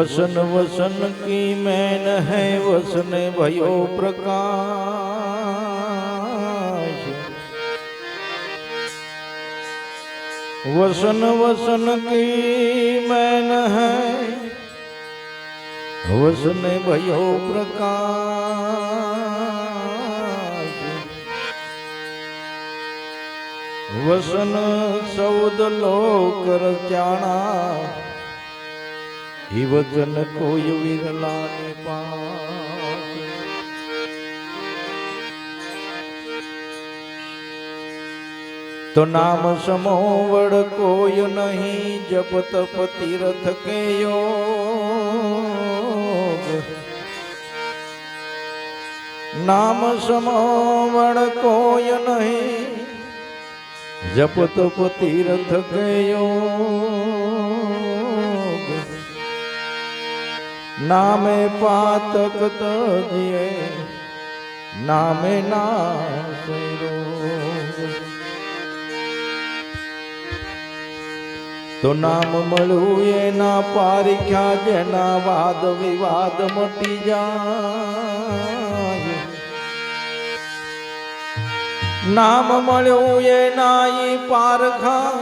વસન વસન કી main હૈ, વસન ભયો પ્રકાશ. વસન વસન કી main હૈ, વસન ભયો પ્રકાશ. વસન સૌદ લોક રચાણા હિ વચન કોઈ વિરલાને પાસ તો નામ સમો વડ કોઈ નહીં જપ તપ તીર્થ કે યોગ. નામ સમો વડ કોઈ નહીં જપ તપ તીર્થ ગયો નામે પાતક તજે નામે ના તો નામ મળ્યું એના પારિખ્યા જેના વાદ વિવાદ મટી જાય. નામ મળ્યું એના ઈ પારખા,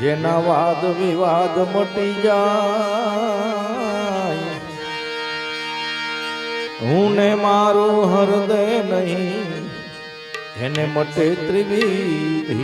જેના વાદ વિવાદ મટી જાય. હું ને મારું હૃદય નહીં એને મટે ત્રિવિધિ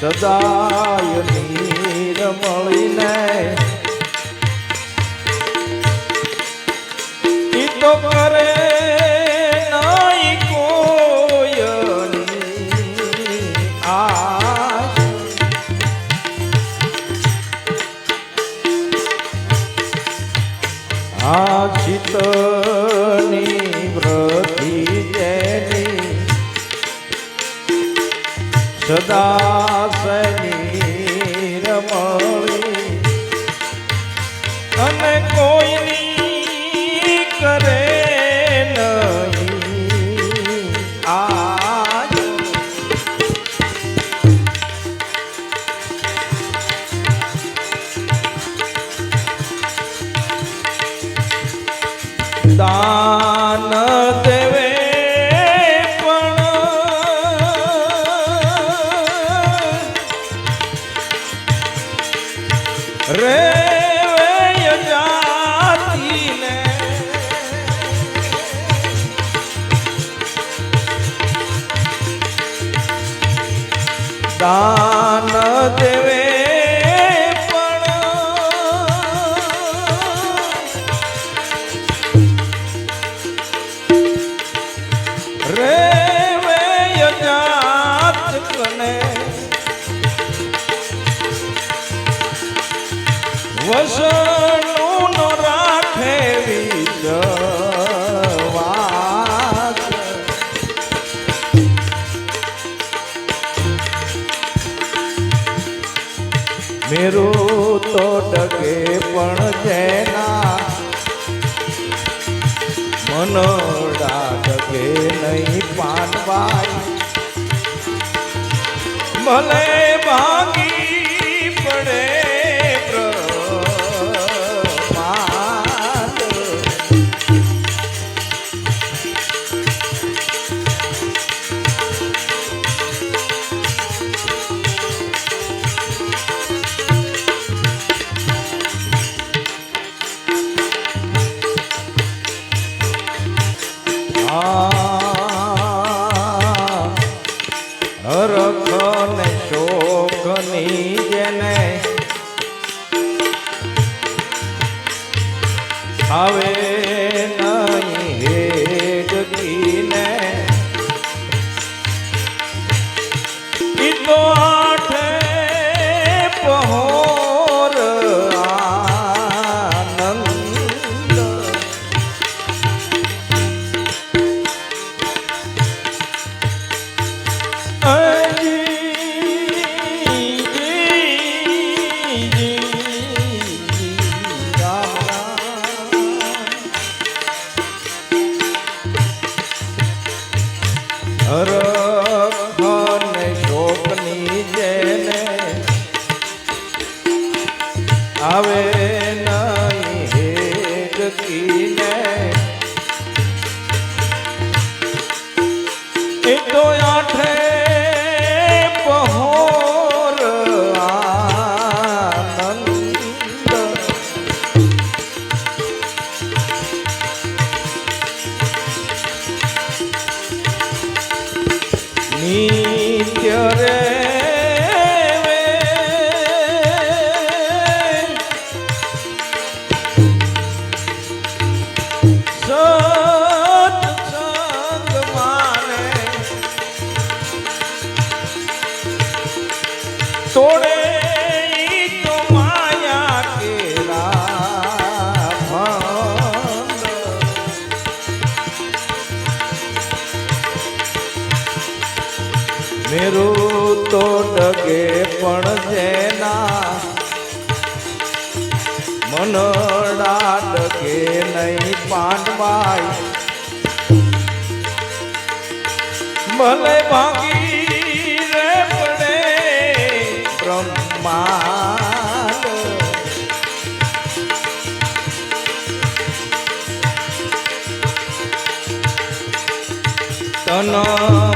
સદાય નીર મળીને. તો કરે નહીં કોયની આ આ ચિતની વ્રતિ જેની સદા Re પાનભાઈ ભલે ભાગી તો ડગે પણ જેના મનડા ડગે નહીં પાંડવાય. ભલે ભાગી રે પડે બ્રહ્મા તન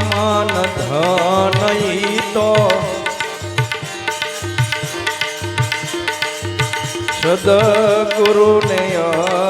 તો સદગુરુને યા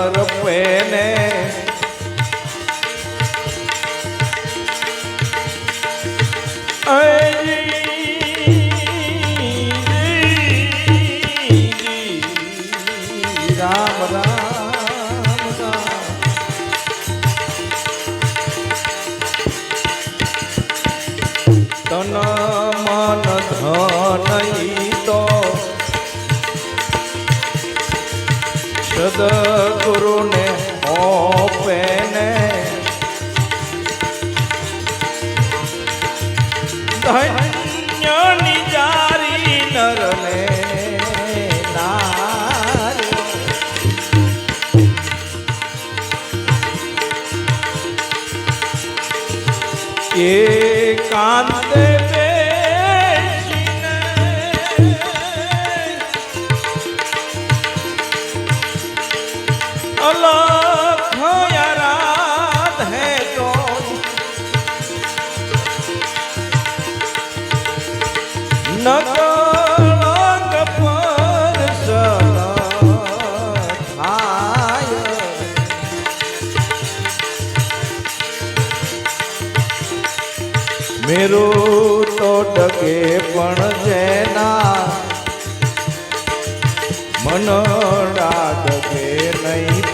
એકાંતે બેસીને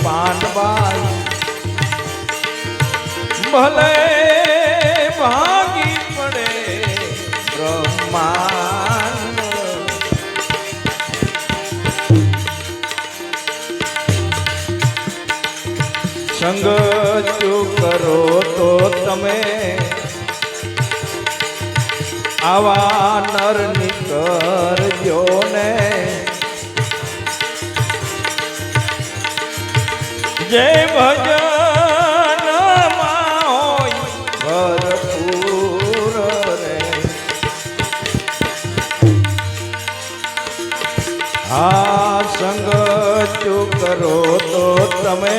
પાનબાઈ. ભલે ભાગી પડે બ્રહ્માંડ. સંગ કરો તો તમે આવા નર નીકળજો આ સંગ જો કરો તો તમે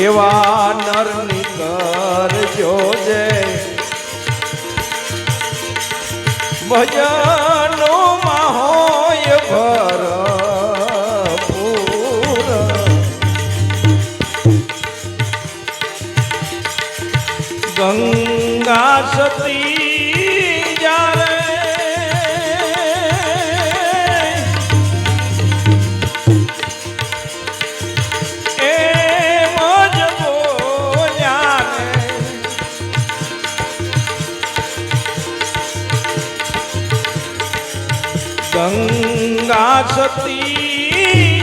એવા નર કરજો જે ભજનો હોય ભરપૂર ગંગા સતી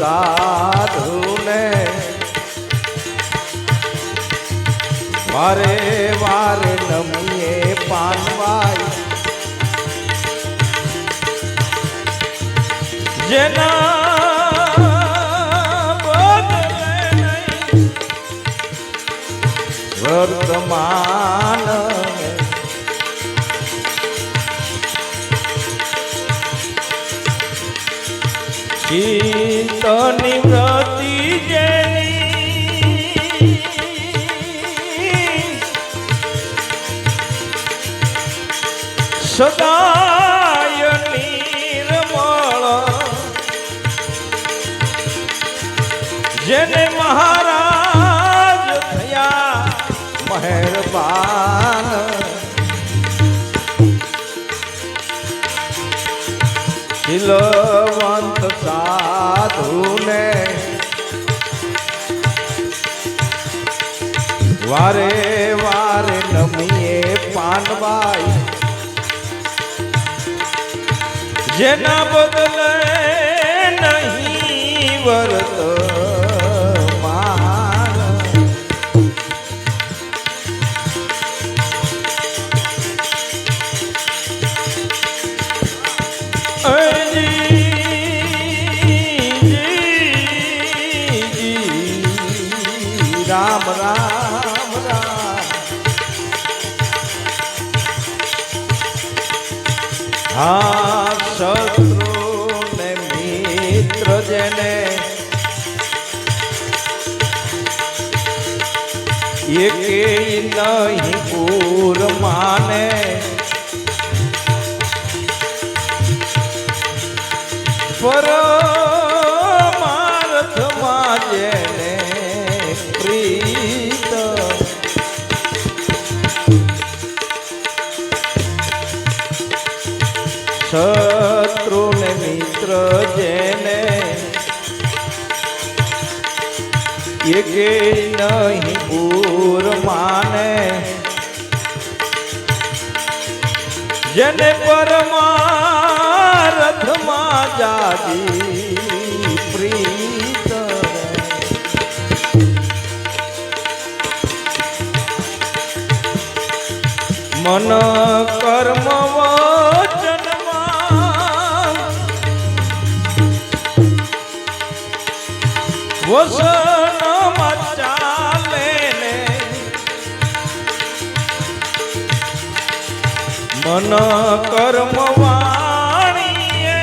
સાધુને. વારે વાર નમીએ પાનવાય. જેના વર્તમાન સદાય નિર્મળ જેને મહારાજ થયા મહેરબાન. શીલવંત સાધુને વારે વારે નમીએ પાનવાઈ જેના બદલે નહીં વરત રામ રામ શત્રુ ને મિત્ર જેને એકે નહીં પૂર માને. જેને પ્રીત. શત્રુ એકે નહીં પૂર માને જેને પરમારથમાં જાજી પ્રીત મન કર્મ વચનમાં વસનમાં મન કર્મ વાણીએ.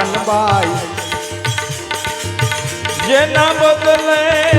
પાનબાઈ જેના બદલે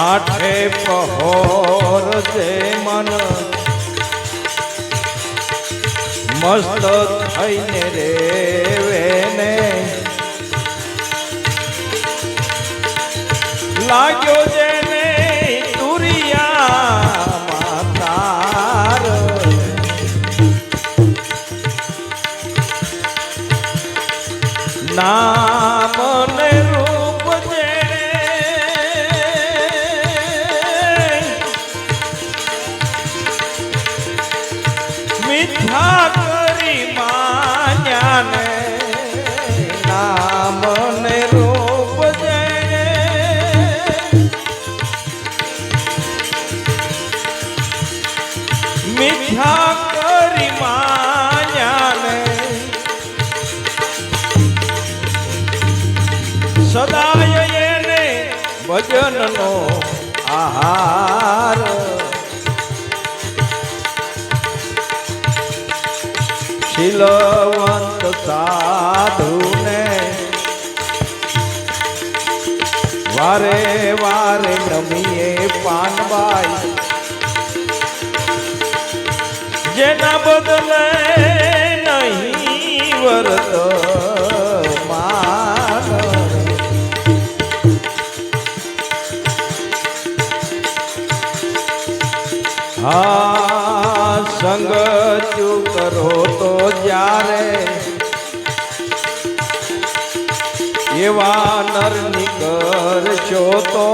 આઠે પહોર જે મન મસ્ત થઈને રેવેને લાગ્યો જેને તુરિયા તાર. નામ શીલવંત સાધુને. વારે વારે નમીએ પાનબાઈ જેના બદલે નહીં વરત માન. એવા નર નીકળશો તો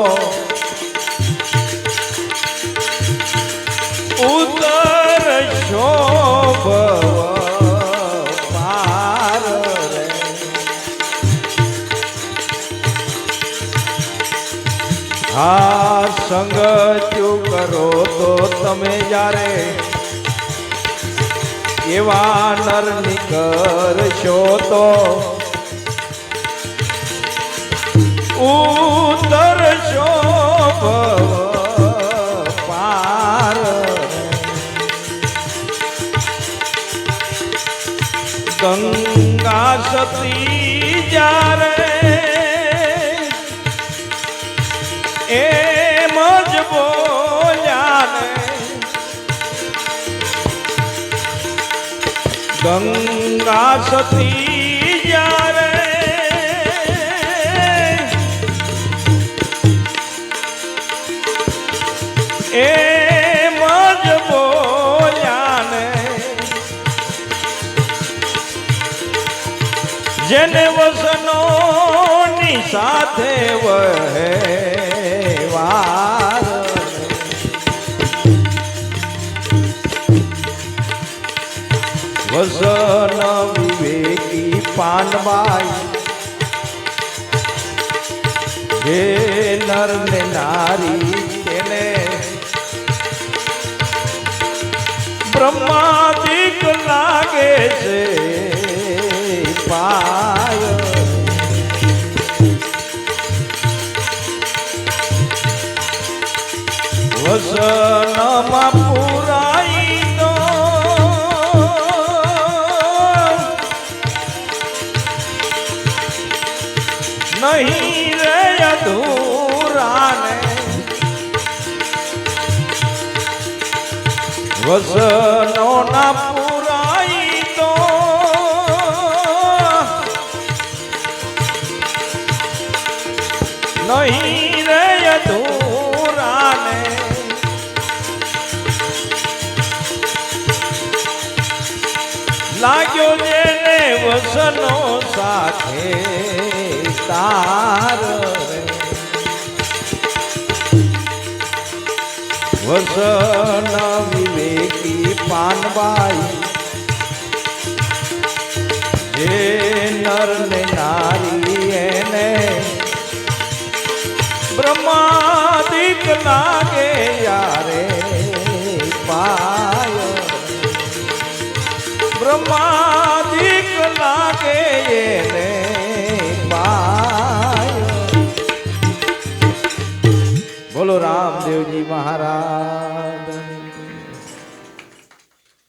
ઉતર શોભ પાર રે હા સંગ ચૂ કરો તો તમે જ્યારે એવા નર નીકળશો તો ઉતર શોભ ગંગા સતી જ્યારે એમ જ બોલ્યાને. ગંગા સતી જેને વસનોની સાથે વહેવાર વસન વિવેકી પાનબાઈ હે નર ને નારી તેને બ્રહ્માદિક લાગે છે પાય વસનો ના પુરાઈ તો. નહીં રે અધૂરાને લાગ્યો જેને વસનો સાથે તાર વસન પાનબાઈ હે નર ને નારી એને બ્રહ્માદિક લાગે યારે પાય. બ્રહ્માદિક લાગે એને પાય. બોલો રામદેવજી મહારાજ.